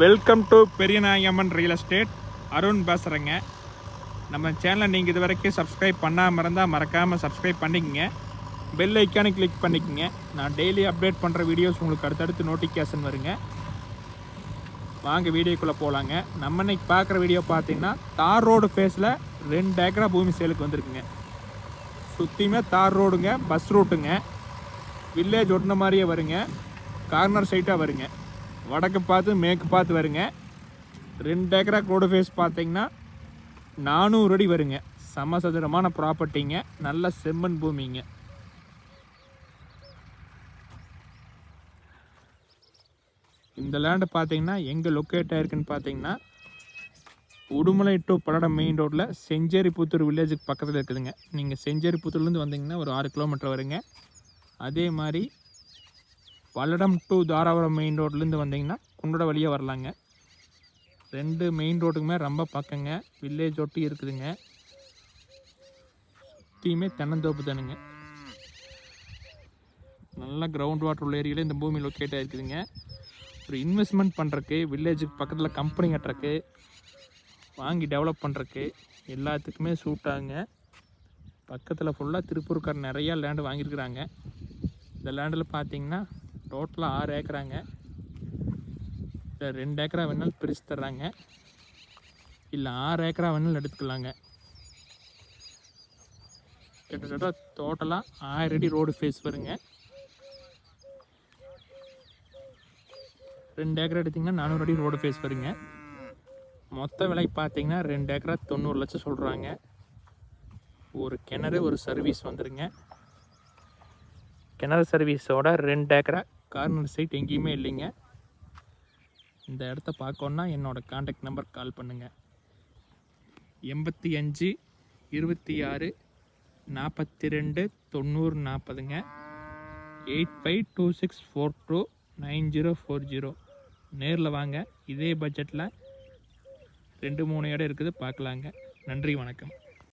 Welcome to Periyanayamman real estate Arun பேசுகிறேங்க நம்ம சேனலை நீங்கள் இது வரைக்கும் சப்ஸ்கிரைப் பண்ணாமல் இருந்தால் மறக்காமல் சப்ஸ்கிரைப் பண்ணிக்கங்க. பெல் ஐக்கானு கிளிக் பண்ணிக்கங்க. நான் டெய்லி அப்டேட் பண்ணுற வீடியோஸ் உங்களுக்கு அடுத்தடுத்து நோட்டிஃபிகேஷன் வருங்க. வாங்க வீடியோக்குள்ளே போகலாங்க நம்ம இன்னைக்கு பார்க்குற வீடியோ பார்த்தீங்கன்னா தார் ரோடு ஃபேஸில் ரெண்டு ஏக்கரா பூமி சேலுக்கு வந்திருக்குங்க. சுற்றியுமே தார் ரோடுங்க பஸ் ரூட்டுங்க வில்லேஜ் ஒட்டின மாதிரியே வருங்க. கார்னர் சைட்டாக வருங்க. வடக்கு பார்த்து மேற்கு பார்த்து வருங்க. ரெண்டு ஏக்கரா ரோடு ஃபேஸ் பார்த்தீங்கன்னா நானூறு அடி வருங்க. சமசதுரமான ப்ராப்பர்ட்டிங்க நல்ல செம்மண் பூமிங்க. இந்த லேண்டு பார்த்தீங்கன்னா எங்கே லொக்கேட் ஆயிருக்குன்னு பார்த்தீங்கன்னா உடுமலை டு பல்லடம் மெயின் ரோட்டில் செஞ்சேரி புத்தூர் வில்லேஜுக்கு பக்கத்தில் இருக்குதுங்க. நீங்கள் செஞ்சேரி புத்தூர்லேருந்து வந்தீங்கன்னா ஒரு ஆறு கிலோமீட்டர் வருங்க. அதே மாதிரி பல்லடம் டு தாராபுரம் மெயின் ரோட்லேருந்து வந்தீங்கன்னா குண்டட வழியாக வரலாங்க. ரெண்டு மெயின் ரோட்டுக்குமே ரொம்ப பக்கங்க. வில்லேஜ் ஒட்டி இருக்குதுங்க. சுற்றியுமே தென்னந்தோப்பு தானுங்க. நல்ல கிரவுண்ட் வாட்டர் உள்ள ஏரியாவில் இந்த பூமி லொக்கேட் ஆகிருக்குதுங்க ஒரு இன்வெஸ்ட்மெண்ட் பண்ணுறக்கு வில்லேஜுக்கு பக்கத்தில் கம்பெனி கட்டுறக்கு வாங்கி டெவலப் பண்ணுறக்கு எல்லாத்துக்குமே சூட்டாங்க பக்கத்தில் ஃபுல்லாக திருப்பூர்கார் நிறையா லேண்டு வாங்கியிருக்கிறாங்க. இந்த லேண்டில் பார்த்தீங்கன்னா டோட்டலாக ஆறு ஏக்கராங்க. இல்லை ரெண்டு ஏக்கரா வேணாலும் பிரித்து தர்றாங்க. இல்லை ஆறு ஏக்கரா வேணாலும் எடுத்துக்கலாங்க. கிட்டத்தட்ட டோட்டலாக ஆயிரம் அடி ரோடு ஃபேஸ் வருங்க. ரெண்டு ஏக்கரா எடுத்திங்கன்னா நானூறு அடி ரோடு ஃபேஸ் வருங்க. மொத்த விலை பார்த்தீங்கன்னா ரெண்டு ஏக்கரா தொண்ணூறு லட்சம் சொல்கிறாங்க ஒரு கிணறு ஒரு சர்வீஸ் வந்துருங்க. கிணறு சர்வீஸோட ரெண்டு ஏக்கரா கார்னர் சைட் எங்கேயுமே இல்லைங்க. இந்த இடத்த பார்க்கணுன்னா என்னோடய காண்டாக்ட் நம்பர் கால் பண்ணுங்கள் எண்பத்தி அஞ்சு இருபத்தி ஆறு நாற்பத்தி ரெண்டு தொண்ணூறு நாற்பதுங்க. Eight five two six four two nine zero four zero. நேரில் வாங்க. இதே பட்ஜெட்டில் ரெண்டு மூணு இடம் இருக்குது பார்க்கலாங்க. நன்றி வணக்கம்.